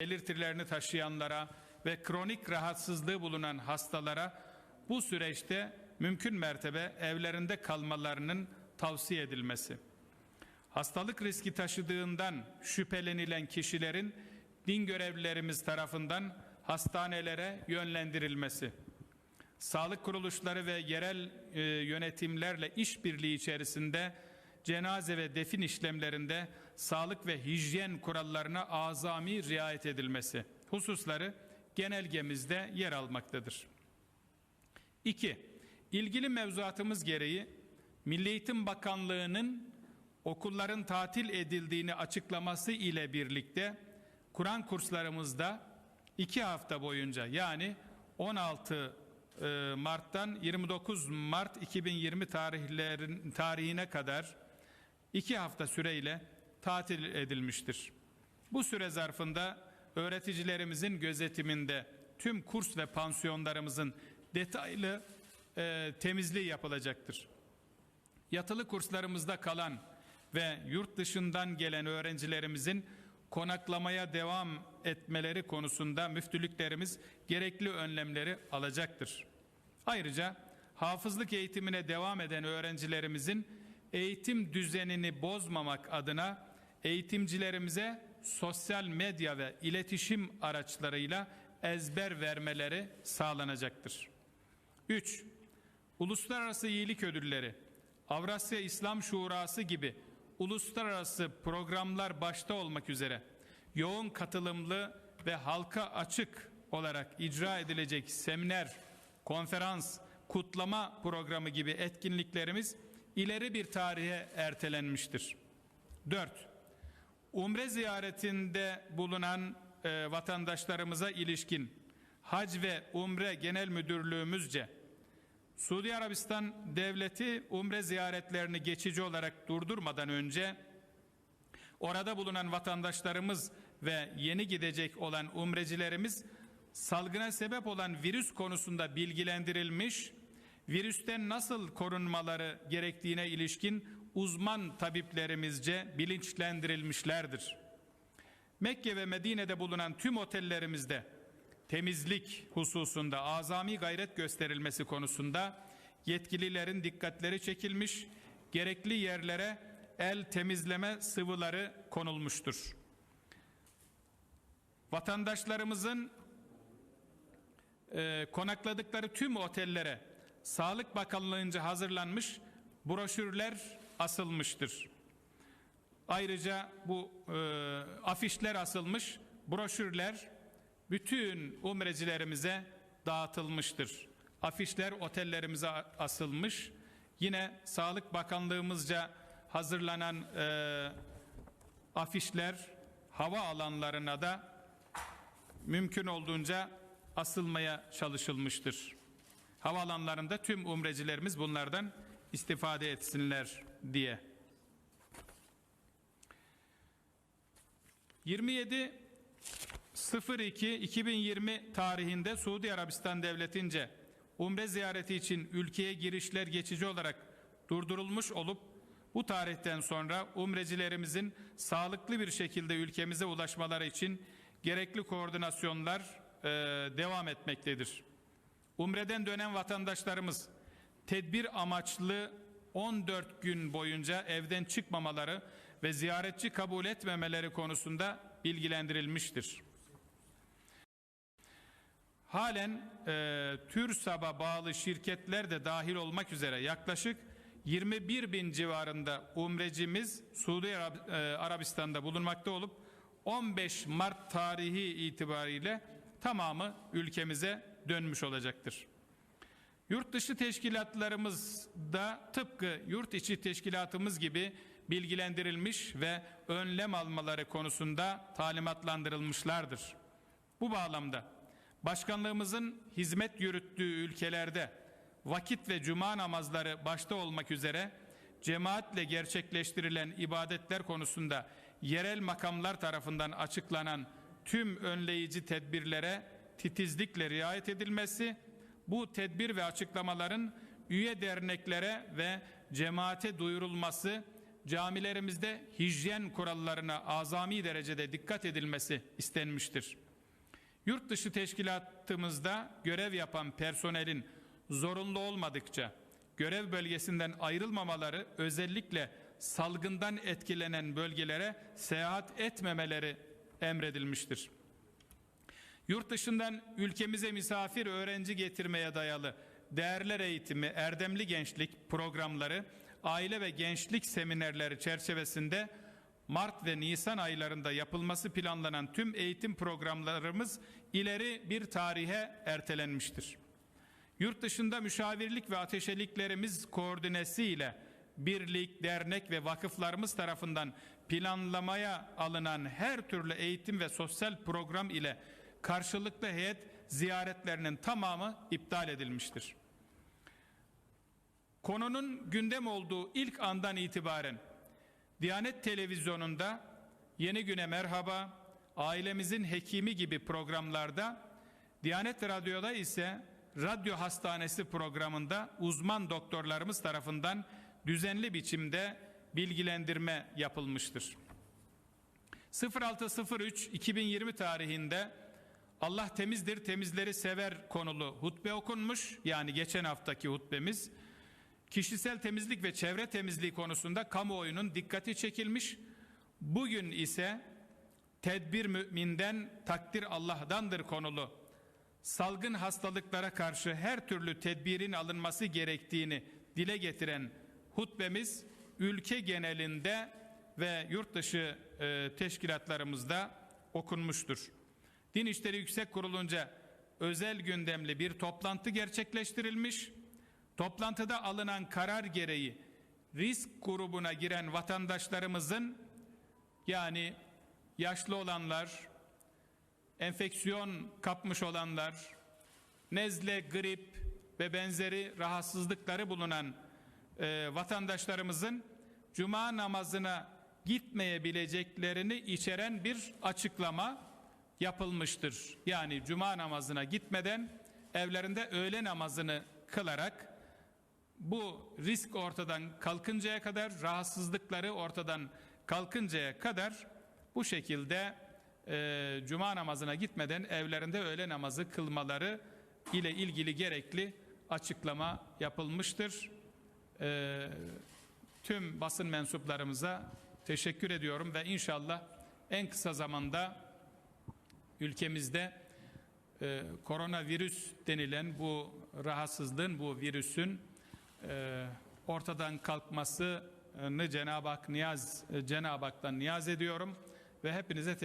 belirtilerini taşıyanlara ve kronik rahatsızlığı bulunan hastalara bu süreçte mümkün mertebe evlerinde kalmalarının tavsiye edilmesi. Hastalık riski taşıdığından şüphelenilen kişilerin din görevlilerimiz tarafından hastanelere yönlendirilmesi. Sağlık kuruluşları ve yerel e, yönetimlerle işbirliği içerisinde cenaze ve defin işlemlerinde sağlık ve hijyen kurallarına azami riayet edilmesi hususları genelgemizde yer almaktadır. 2. İlgili mevzuatımız gereği Milli Eğitim Bakanlığı'nın okulların tatil edildiğini açıklaması ile birlikte Kur'an kurslarımızda iki hafta boyunca yani 16 e, Mart'tan 29 Mart 2020 tarihlerin tarihine kadar iki hafta süreyle tatil edilmiştir. Bu süre zarfında öğreticilerimizin gözetiminde tüm kurs ve pansiyonlarımızın detaylı e, temizliği yapılacaktır. Yatılı kurslarımızda kalan ve yurt dışından gelen öğrencilerimizin konaklamaya devam etmeleri konusunda müftülüklerimiz gerekli önlemleri alacaktır. Ayrıca hafızlık eğitimine devam eden öğrencilerimizin eğitim düzenini bozmamak adına eğitimcilerimize sosyal medya ve iletişim araçlarıyla ezber vermeleri sağlanacaktır. 3. Uluslararası İyilik Ödülleri, Avrasya İslam Şurası gibi uluslararası programlar başta olmak üzere yoğun katılımlı ve halka açık olarak icra edilecek seminer, konferans, kutlama programı gibi etkinliklerimiz ileri bir tarihe ertelenmiştir. 4. Umre ziyaretinde bulunan e, vatandaşlarımıza ilişkin Hac ve Umre Genel Müdürlüğümüzce Suudi Arabistan devleti umre ziyaretlerini geçici olarak durdurmadan önce orada bulunan vatandaşlarımız ve yeni gidecek olan umrecilerimiz salgına sebep olan virüs konusunda bilgilendirilmiş, virüsten nasıl korunmaları gerektiğine ilişkin uzman tabiplerimizce bilinçlendirilmişlerdir. Mekke ve Medine'de bulunan tüm otellerimizde temizlik hususunda azami gayret gösterilmesi konusunda yetkililerin dikkatleri çekilmiş, gerekli yerlere el temizleme sıvıları konulmuştur. Vatandaşlarımızın e, konakladıkları tüm otellere Sağlık Bakanlığı'nca hazırlanmış broşürler asılmıştır. Ayrıca bu e, afişler asılmış, broşürler bütün umrecilerimize dağıtılmıştır. Afişler otellerimize asılmış. Yine Sağlık Bakanlığımızca hazırlanan e, afişler hava alanlarına da mümkün olduğunca asılmaya çalışılmıştır. Havaalanlarında tüm umrecilerimiz bunlardan istifade etsinler diye. 27 02-2020 tarihinde Suudi Arabistan Devleti'nce umre ziyareti için ülkeye girişler geçici olarak durdurulmuş olup bu tarihten sonra umrecilerimizin sağlıklı bir şekilde ülkemize ulaşmaları için gerekli koordinasyonlar e, devam etmektedir. Umreden dönen vatandaşlarımız tedbir amaçlı 14 gün boyunca evden çıkmamaları ve ziyaretçi kabul etmemeleri konusunda bilgilendirilmiştir. Halen e, TÜRSAB'a bağlı şirketler de dahil olmak üzere yaklaşık 21 bin civarında umrecimiz Suudi e, Arabistan'da bulunmakta olup 15 Mart tarihi itibariyle tamamı ülkemize dönmüş olacaktır. Yurt dışı teşkilatlarımız da tıpkı yurt içi teşkilatımız gibi bilgilendirilmiş ve önlem almaları konusunda talimatlandırılmışlardır. Bu bağlamda başkanlığımızın hizmet yürüttüğü ülkelerde vakit ve cuma namazları başta olmak üzere cemaatle gerçekleştirilen ibadetler konusunda yerel makamlar tarafından açıklanan tüm önleyici tedbirlere titizlikle riayet edilmesi, bu tedbir ve açıklamaların üye derneklere ve cemaate duyurulması camilerimizde hijyen kurallarına azami derecede dikkat edilmesi istenmiştir. Yurt dışı teşkilatımızda görev yapan personelin zorunlu olmadıkça görev bölgesinden ayrılmamaları özellikle salgından etkilenen bölgelere seyahat etmemeleri emredilmiştir. Yurt dışından ülkemize misafir öğrenci getirmeye dayalı değerler eğitimi, erdemli gençlik programları, aile ve gençlik seminerleri çerçevesinde Mart ve Nisan aylarında yapılması planlanan tüm eğitim programlarımız ileri bir tarihe ertelenmiştir. Yurt dışında müşavirlik ve ateşeliklerimiz koordinesiyle birlik, dernek ve vakıflarımız tarafından planlamaya alınan her türlü eğitim ve sosyal program ile karşılıklı heyet ziyaretlerinin tamamı iptal edilmiştir. Konunun gündem olduğu ilk andan itibaren Diyanet Televizyonu'nda Yeni Güne Merhaba, Ailemizin Hekimi gibi programlarda, Diyanet Radyo'da ise Radyo Hastanesi programında uzman doktorlarımız tarafından düzenli biçimde bilgilendirme yapılmıştır. 06.03.2020 tarihinde Allah temizdir, temizleri sever konulu hutbe okunmuş. Yani geçen haftaki hutbemiz. Kişisel temizlik ve çevre temizliği konusunda kamuoyunun dikkati çekilmiş. Bugün ise tedbir müminden takdir Allah'dandır konulu salgın hastalıklara karşı her türlü tedbirin alınması gerektiğini dile getiren hutbemiz ülke genelinde ve yurt dışı e, teşkilatlarımızda okunmuştur. Din İşleri Yüksek Kurulu'nca özel gündemli bir toplantı gerçekleştirilmiş. Toplantıda alınan karar gereği risk grubuna giren vatandaşlarımızın yani yaşlı olanlar, enfeksiyon kapmış olanlar, nezle, grip ve benzeri rahatsızlıkları bulunan e, vatandaşlarımızın cuma namazına gitmeyebileceklerini içeren bir açıklama yapılmıştır. Yani cuma namazına gitmeden evlerinde öğle namazını kılarak bu risk ortadan kalkıncaya kadar, rahatsızlıkları ortadan kalkıncaya kadar bu şekilde e, cuma namazına gitmeden evlerinde öğle namazı kılmaları ile ilgili gerekli açıklama yapılmıştır. E, tüm basın mensuplarımıza teşekkür ediyorum ve inşallah en kısa zamanda ülkemizde e, koronavirüs denilen bu rahatsızlığın, bu virüsün e, ortadan kalkmasını Cenab-ı Hak niyaz, Cenab-ı Hak'tan niyaz ediyorum ve hepinize